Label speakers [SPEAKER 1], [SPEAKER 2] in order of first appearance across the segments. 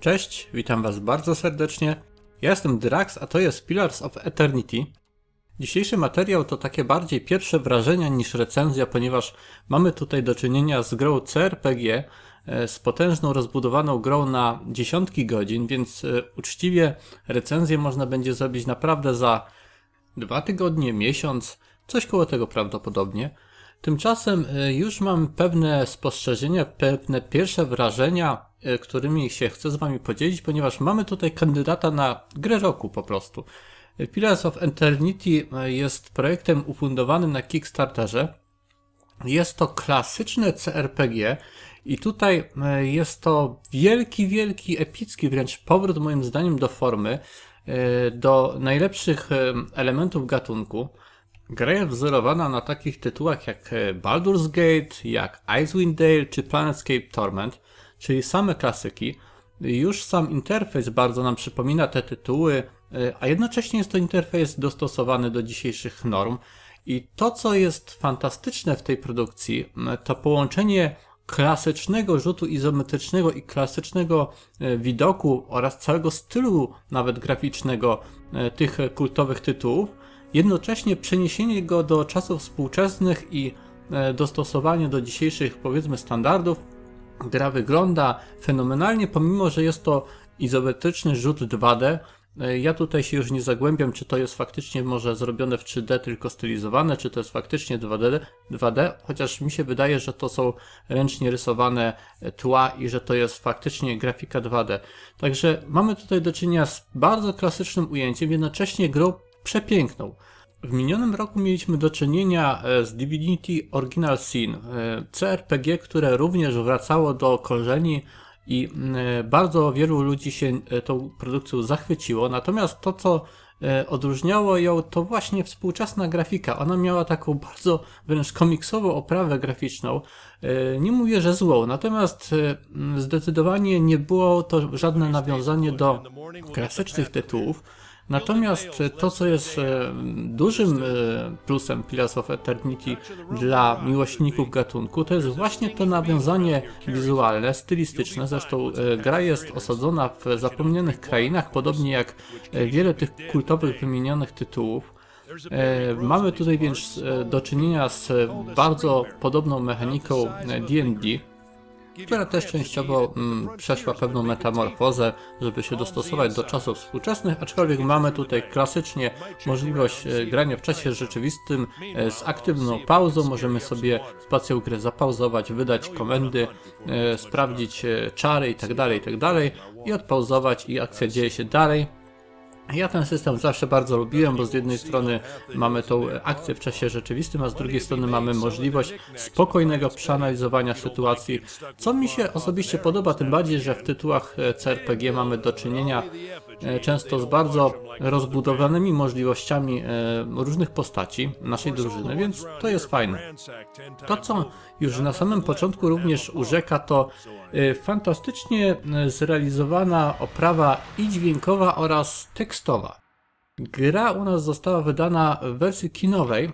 [SPEAKER 1] Cześć, witam Was bardzo serdecznie. Ja jestem Drax, a to jest Pillars of Eternity. Dzisiejszy materiał to takie bardziej pierwsze wrażenia niż recenzja, ponieważ mamy tutaj do czynienia z grą CRPG, e, z potężną, rozbudowaną grą na dziesiątki godzin, więc e, uczciwie recenzję można będzie zrobić naprawdę za dwa tygodnie, miesiąc, coś koło tego prawdopodobnie. Tymczasem e, już mam pewne spostrzeżenia, pewne pierwsze wrażenia, e, którymi się chcę z Wami podzielić, ponieważ mamy tutaj kandydata na grę roku po prostu. E, Pillars of Eternity jest projektem ufundowanym na Kickstarterze. Jest to klasyczne CRPG i tutaj jest to wielki, wielki, epicki wręcz powrót moim zdaniem do formy, do najlepszych elementów gatunku. Gra jest wzorowana na takich tytułach jak e, Baldur's Gate, jak Icewind Dale czy Planetscape Torment, czyli same klasyki. Już sam interfejs bardzo nam przypomina te tytuły, e, a jednocześnie jest to interfejs dostosowany do dzisiejszych norm. I to, co jest fantastyczne w tej produkcji, to połączenie klasycznego rzutu izometrycznego i klasycznego e, widoku oraz całego stylu nawet graficznego tych kultowych tytułów Jednocześnie przeniesienie go do czasów współczesnych i e, dostosowanie do dzisiejszych powiedzmy standardów, gra wygląda fenomenalnie, pomimo że jest to izometryczny rzut 2D. E, ja tutaj się już nie zagłębiam, czy to jest faktycznie może zrobione w 3D, tylko stylizowane, czy to jest faktycznie 2D, 2D, chociaż mi się wydaje, że to są ręcznie rysowane e, tła i że to jest faktycznie grafika 2D. Także mamy tutaj do czynienia z bardzo klasycznym ujęciem, jednocześnie grą przepiękną. W minionym roku mieliśmy do czynienia e, z Divinity Original Sin, e, CRPG, które również wracało do korzeni i e, bardzo wielu ludzi się tą produkcją zachwyciło. Natomiast to, co odróżniało ją, to właśnie współczesna grafika. Ona miała taką bardzo wręcz komiksową oprawę graficzną. Nie mówię, że złą, natomiast zdecydowanie nie było to żadne nawiązanie do klasycznych tytułów. Natomiast to, co jest e, dużym e, plusem Pillars of Eternity dla miłośników gatunku, to jest właśnie to nawiązanie wizualne, stylistyczne. Zresztą e, gra jest osadzona w zapomnianych krainach, podobnie jak wiele tych kultowych wymienionych tytułów. Mamy tutaj więc do czynienia z bardzo podobną mechaniką D&D, która też częściowo mm, przeszła pewną metamorfozę, żeby się dostosować do czasów współczesnych, aczkolwiek mamy tutaj klasycznie możliwość e, grania w czasie rzeczywistym e, z aktywną pauzą, możemy sobie spacją gry zapauzować, wydać komendy, e, sprawdzić czary itd., tak itd. Tak i odpauzować i akcja dzieje się dalej. Ja ten system zawsze bardzo lubiłem, bo z jednej strony mamy tą akcję w czasie rzeczywistym, a z drugiej strony mamy możliwość spokojnego przeanalizowania sytuacji, co mi się osobiście podoba, tym bardziej, że w tytułach CRPG mamy do czynienia często z bardzo rozbudowanymi możliwościami e, różnych postaci naszej drużyny, więc to jest fajne. To, co już na samym początku również urzeka, to fantastycznie zrealizowana oprawa i dźwiękowa oraz tekstowa. Gra u nas została wydana w wersji kinowej,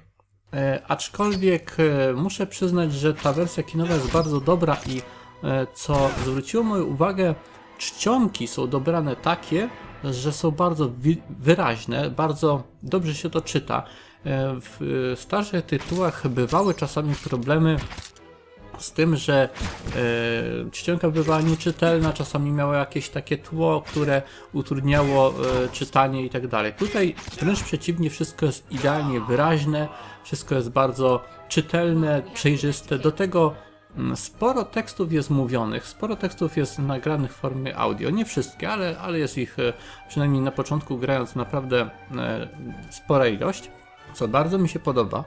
[SPEAKER 1] e, aczkolwiek e, muszę przyznać, że ta wersja kinowa jest bardzo dobra i e, co zwróciło moją uwagę, czcionki są dobrane takie, że są bardzo wyraźne, bardzo dobrze się to czyta. W starszych tytułach bywały czasami problemy z tym, że e, czcionka nieczytelna, czasami miała jakieś takie tło, które utrudniało e, czytanie i tak dalej. Tutaj wręcz przeciwnie, wszystko jest idealnie wyraźne, wszystko jest bardzo czytelne, przejrzyste. Do tego sporo tekstów jest mówionych, sporo tekstów jest nagranych w formie audio. Nie wszystkie, ale, ale jest ich e, przynajmniej na początku grając naprawdę e, spora ilość, co bardzo mi się podoba.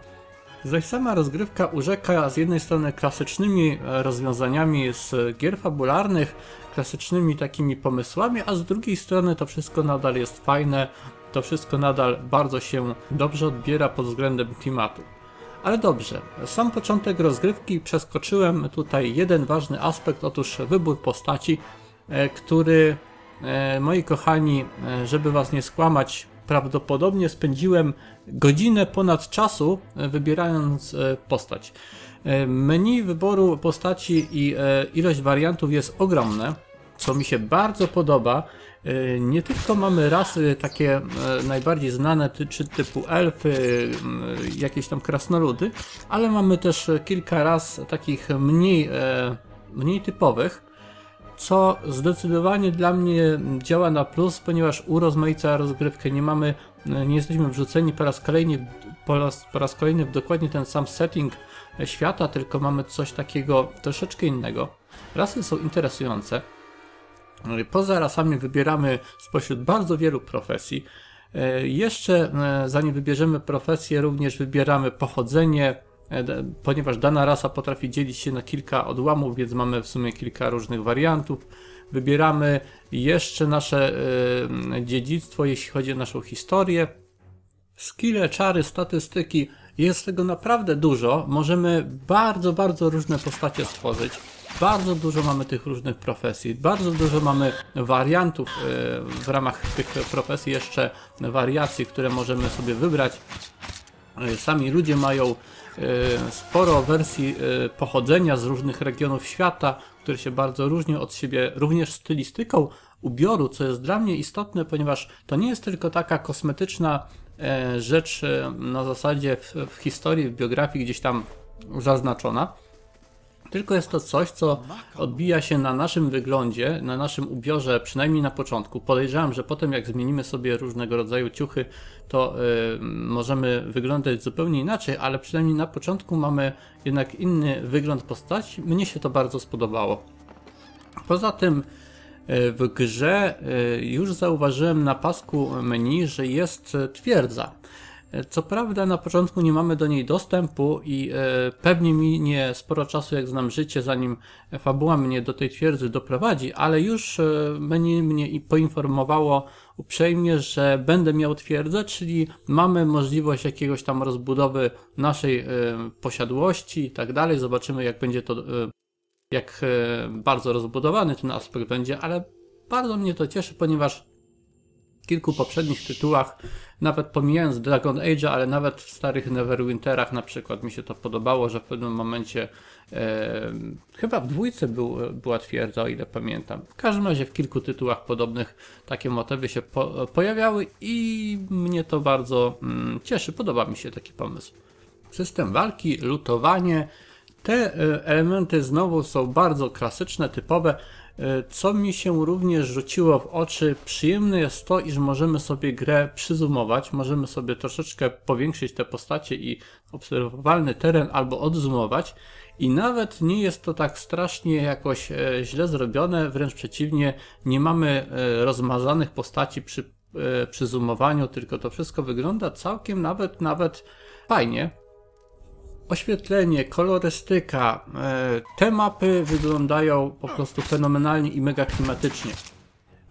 [SPEAKER 1] Zaś sama rozgrywka urzeka z jednej strony klasycznymi e, rozwiązaniami z gier fabularnych, klasycznymi takimi pomysłami, a z drugiej strony to wszystko nadal jest fajne, to wszystko nadal bardzo się dobrze odbiera pod względem klimatu. Ale dobrze, sam początek rozgrywki przeskoczyłem tutaj jeden ważny aspekt, otóż wybór postaci, e, który, e, moi kochani, żeby was nie skłamać, prawdopodobnie spędziłem godzinę ponad czasu e, wybierając e, postać. E, menu wyboru postaci i ilość wariantów jest ogromne. Co mi się bardzo podoba, e, nie tylko mamy rasy takie e, najbardziej znane, czy typu elfy, jakieś tam krasnoludy, ale mamy też kilka ras takich mniej, mniej typowych, co zdecydowanie dla mnie działa na plus, ponieważ urozmaica rozgrywkę, nie mamy, nie jesteśmy wrzuceni po raz kolejny, po raz, po raz kolejny w dokładnie ten sam setting świata, tylko mamy coś takiego troszeczkę innego. Rasy są interesujące. Poza rasami wybieramy spośród bardzo wielu profesji. E, jeszcze e, zanim wybierzemy profesję, również wybieramy pochodzenie, e, ponieważ dana rasa potrafi dzielić się na kilka odłamów, więc mamy w sumie kilka różnych wariantów. Wybieramy jeszcze nasze dziedzictwo, jeśli chodzi o naszą historię. Skille, czary, statystyki, jest tego naprawdę dużo. Możemy bardzo, bardzo różne postacie stworzyć. Bardzo dużo mamy tych różnych profesji, bardzo dużo mamy wariantów e, w ramach tych profesji, jeszcze wariacji, które możemy sobie wybrać. E, sami ludzie mają e, sporo wersji pochodzenia z różnych regionów świata, które się bardzo różnią od siebie, również stylistyką ubioru, co jest dla mnie istotne, ponieważ to nie jest tylko taka kosmetyczna rzecz na zasadzie w, w historii, w biografii gdzieś tam zaznaczona, tylko jest to coś, co odbija się na naszym wyglądzie, na naszym ubiorze, przynajmniej na początku. Podejrzewam, że potem jak zmienimy sobie różnego rodzaju ciuchy, to y, możemy wyglądać zupełnie inaczej, ale przynajmniej na początku mamy jednak inny wygląd postaci. Mnie się to bardzo spodobało. Poza tym y, w grze y, już zauważyłem na pasku menu, że jest twierdza. Co prawda na początku nie mamy do niej dostępu i e, pewnie minie sporo czasu, jak znam życie, zanim fabuła mnie do tej twierdzy doprowadzi, ale już e, menu mnie poinformowało uprzejmie, że będę miał twierdzę, czyli mamy możliwość jakiegoś tam rozbudowy naszej e, posiadłości i tak dalej. Zobaczymy jak będzie to, jak bardzo rozbudowany ten aspekt będzie, ale bardzo mnie to cieszy, ponieważ kilku poprzednich tytułach nawet pomijając Dragon Age'a, ale nawet w starych Neverwinterach na przykład mi się to podobało, że w pewnym momencie e, chyba w dwójce był, była twierdza, o ile pamiętam. W każdym razie w kilku tytułach podobnych takie motywy się po, pojawiały i mnie to bardzo mm, cieszy, podoba mi się taki pomysł. System walki, lutowanie, te e, elementy znowu są bardzo klasyczne, typowe. E, co mi się również rzuciło w oczy, przyjemne jest to, iż możemy sobie grę przyzumować, możemy sobie troszeczkę powiększyć te postacie i obserwowalny teren albo odzumować i nawet nie jest to tak strasznie jakoś e, źle zrobione, wręcz przeciwnie, nie mamy rozmazanych postaci przy, przy zoomowaniu, tylko to wszystko wygląda całkiem nawet, nawet fajnie oświetlenie, kolorystyka, e, te mapy wyglądają po prostu fenomenalnie i mega klimatycznie.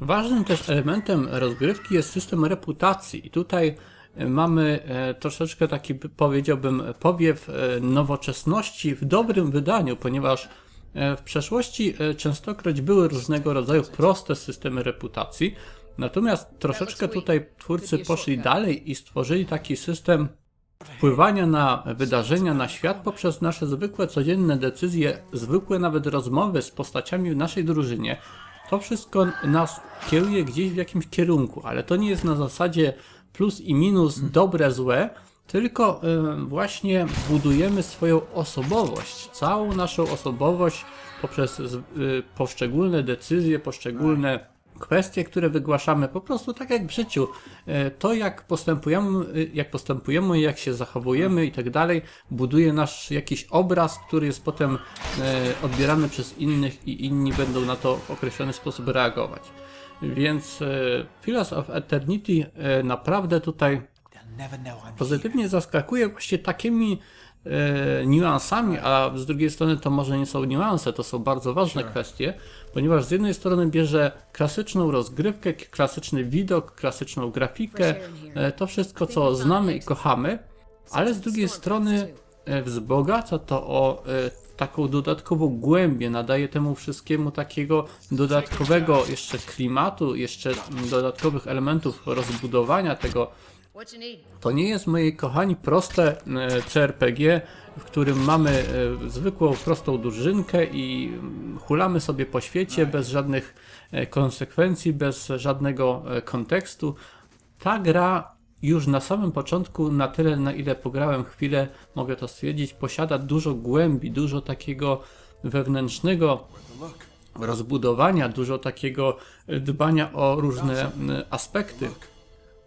[SPEAKER 1] Ważnym też elementem rozgrywki jest system reputacji. I tutaj e, mamy e, troszeczkę taki powiedziałbym powiew nowoczesności w dobrym wydaniu, ponieważ w przeszłości częstokroć były różnego rodzaju proste systemy reputacji, natomiast troszeczkę tutaj twórcy poszli dalej i stworzyli taki system wpływania na wydarzenia, na świat poprzez nasze zwykłe, codzienne decyzje, zwykłe nawet rozmowy z postaciami w naszej drużynie. To wszystko nas kieruje gdzieś w jakimś kierunku, ale to nie jest na zasadzie plus i minus, dobre, złe, tylko y, właśnie budujemy swoją osobowość, całą naszą osobowość poprzez y, poszczególne decyzje, poszczególne kwestie, które wygłaszamy, po prostu tak jak w życiu. E, to jak postępujemy, e, jak postępujemy, jak się zachowujemy i tak dalej, buduje nasz jakiś obraz, który jest potem e, odbierany przez innych i inni będą na to w określony sposób reagować. Więc Pillars of Eternity naprawdę tutaj pozytywnie zaskakuje właśnie takimi e, niuansami, a z drugiej strony to może nie są niuanse, to są bardzo ważne kwestie, ponieważ z jednej strony bierze klasyczną rozgrywkę, klasyczny widok, klasyczną grafikę, e, to wszystko co znamy i kochamy, ale z drugiej strony e, wzbogaca to o e, taką dodatkową głębię, nadaje temu wszystkiemu takiego dodatkowego jeszcze klimatu, jeszcze dodatkowych elementów rozbudowania tego? To nie jest, moi kochani, proste e, CRPG, w którym mamy e, zwykłą, prostą drużynkę i mm, hulamy sobie po świecie bez żadnych e, konsekwencji, bez żadnego kontekstu. Ta gra już na samym początku, na tyle na ile pograłem chwilę, mogę to stwierdzić, posiada dużo głębi, dużo takiego wewnętrznego rozbudowania, dużo takiego dbania o różne aspekty.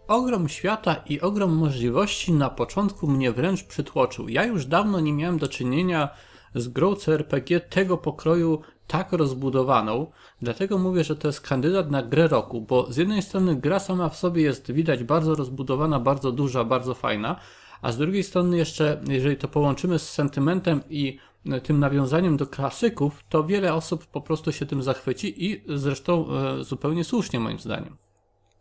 [SPEAKER 1] Ogrom świata i ogrom możliwości na początku mnie wręcz przytłoczył. Ja już dawno nie miałem do czynienia z grą CRPG tego pokroju tak rozbudowaną, dlatego mówię, że to jest kandydat na grę roku, bo z jednej strony gra sama w sobie jest widać bardzo rozbudowana, bardzo duża, bardzo fajna, a z drugiej strony jeszcze, jeżeli to połączymy z sentymentem i tym nawiązaniem do klasyków, to wiele osób po prostu się tym zachwyci i zresztą e, zupełnie słusznie moim zdaniem.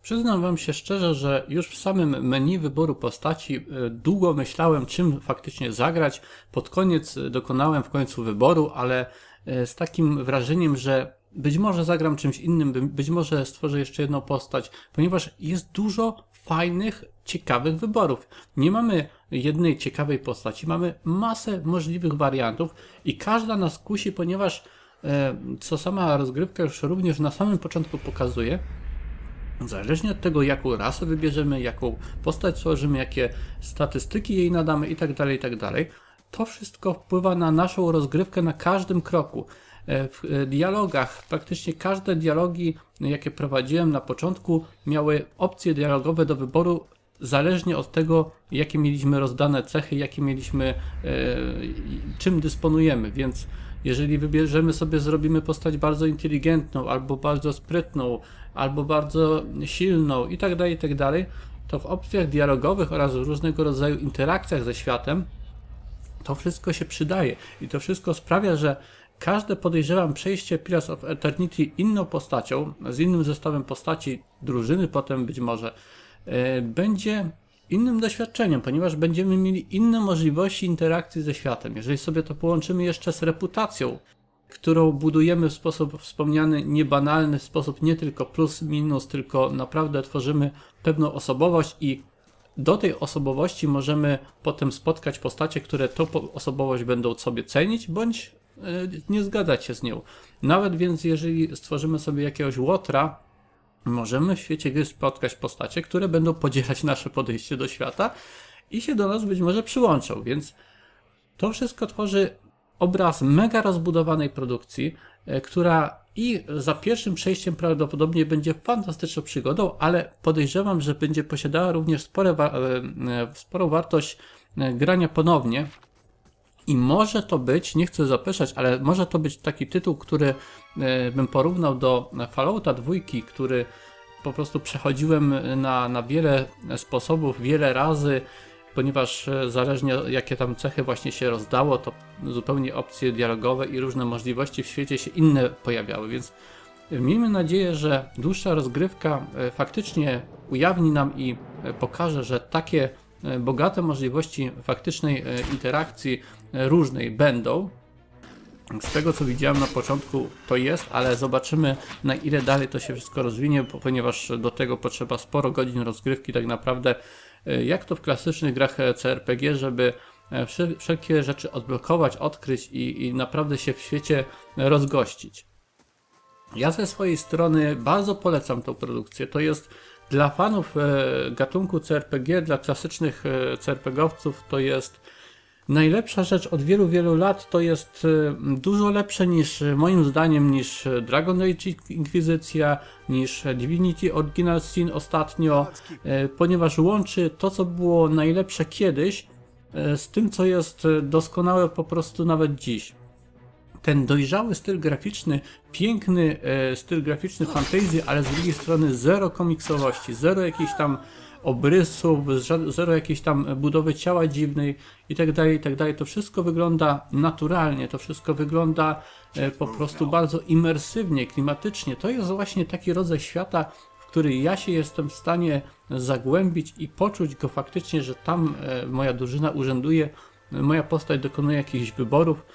[SPEAKER 1] Przyznam Wam się szczerze, że już w samym menu wyboru postaci e, długo myślałem, czym faktycznie zagrać. Pod koniec e, dokonałem w końcu wyboru, ale e, z takim wrażeniem, że być może zagram czymś innym, by- być może stworzę jeszcze jedną postać, ponieważ jest dużo fajnych, ciekawych wyborów. Nie mamy jednej ciekawej postaci, mamy masę możliwych wariantów i każda nas kusi, ponieważ co sama rozgrywka już również na samym początku pokazuje, Zależnie od tego, jaką rasę wybierzemy, jaką postać stworzymy, jakie statystyki jej nadamy itd., itd., to wszystko wpływa na naszą rozgrywkę na każdym kroku. E, W e, dialogach, praktycznie każde dialogi, jakie prowadziłem na początku, miały opcje dialogowe do wyboru zależnie od tego, jakie mieliśmy rozdane cechy, jakie mieliśmy, e, czym dysponujemy, więc jeżeli wybierzemy sobie, zrobimy postać bardzo inteligentną, albo bardzo sprytną, albo bardzo silną i tak dalej, tak dalej, to w opcjach dialogowych oraz w różnego rodzaju interakcjach ze światem to wszystko się przydaje. I to wszystko sprawia, że każde podejrzewam przejście Pillars of Eternity inną postacią, z innym zestawem postaci, drużyny potem być może, e, będzie innym doświadczeniem, ponieważ będziemy mieli inne możliwości interakcji ze światem. Jeżeli sobie to połączymy jeszcze z reputacją, którą budujemy w sposób wspomniany, niebanalny, w sposób nie tylko plus, minus, tylko naprawdę tworzymy pewną osobowość i do tej osobowości możemy potem spotkać postacie, które tą osobowość będą sobie cenić, bądź e, nie zgadzać się z nią. Nawet więc, jeżeli stworzymy sobie jakiegoś łotra, możemy w świecie gry spotkać postacie, które będą podzielać nasze podejście do świata i się do nas być może przyłączą, więc to wszystko tworzy obraz mega rozbudowanej produkcji, e, która i za pierwszym przejściem prawdopodobnie będzie fantastyczną przygodą, ale podejrzewam, że będzie posiadała również spore e, e, sporą wartość grania ponownie. I może to być, nie chcę zapeszać, ale może to być taki tytuł, który e, bym porównał do Fallouta dwójki, który po prostu przechodziłem na, na wiele sposobów, wiele razy, ponieważ e, zależnie jakie tam cechy właśnie się rozdało, to zupełnie opcje dialogowe i różne możliwości w świecie się inne pojawiały, więc miejmy nadzieję, że dłuższa rozgrywka e, faktycznie ujawni nam i e, pokaże, że takie e, bogate możliwości faktycznej e, interakcji e, różnej będą, z tego co widziałem na początku to jest, ale zobaczymy na ile dalej to się wszystko rozwinie, ponieważ do tego potrzeba sporo godzin rozgrywki tak naprawdę, e, jak to w klasycznych grach CRPG, żeby e, wszel- wszelkie rzeczy odblokować, odkryć i, i naprawdę się w świecie rozgościć. Ja ze swojej strony bardzo polecam tą produkcję. To jest dla fanów e, gatunku CRPG, dla klasycznych CRPG-owców to jest najlepsza rzecz od wielu, wielu lat. To jest e, dużo lepsze niż e, moim zdaniem niż e, Dragon Age Inkwizycja, niż Divinity Original Sin ostatnio, ponieważ łączy to, co było najlepsze kiedyś z tym, co jest doskonałe po prostu nawet dziś ten dojrzały styl graficzny, piękny styl graficzny fantasy, ale z drugiej strony zero komiksowości, zero jakichś tam obrysów, zero jakiejś tam budowy ciała dziwnej i tak dalej, i tak dalej. To wszystko wygląda naturalnie, to wszystko wygląda e, po prostu bardzo imersywnie, klimatycznie. To jest właśnie taki rodzaj świata, w który ja się jestem w stanie zagłębić i poczuć go faktycznie, że tam e, moja drużyna urzęduje, moja postać dokonuje jakichś wyborów,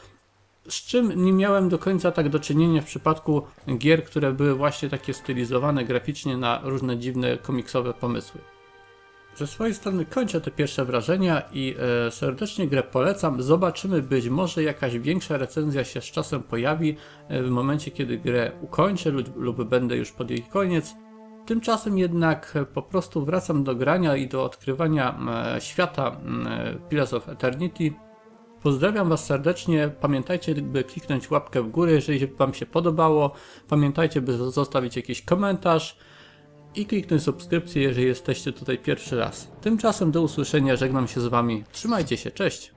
[SPEAKER 1] z czym nie miałem do końca tak do czynienia w przypadku gier, które były właśnie takie stylizowane graficznie na różne dziwne komiksowe pomysły. Ze swojej strony kończę te pierwsze wrażenia i e, serdecznie grę polecam. Zobaczymy, być może jakaś większa recenzja się z czasem pojawi e, w momencie, kiedy grę ukończę lub, lub będę już pod jej koniec. Tymczasem jednak e, po prostu wracam do grania i do odkrywania e, świata e, Pillars of Eternity. Pozdrawiam Was serdecznie. Pamiętajcie, by kliknąć łapkę w górę, jeżeli Wam się podobało. Pamiętajcie, by zostawić jakiś komentarz i kliknąć subskrypcję, jeżeli jesteście tutaj pierwszy raz. Tymczasem do usłyszenia, żegnam się z Wami. Trzymajcie się, cześć!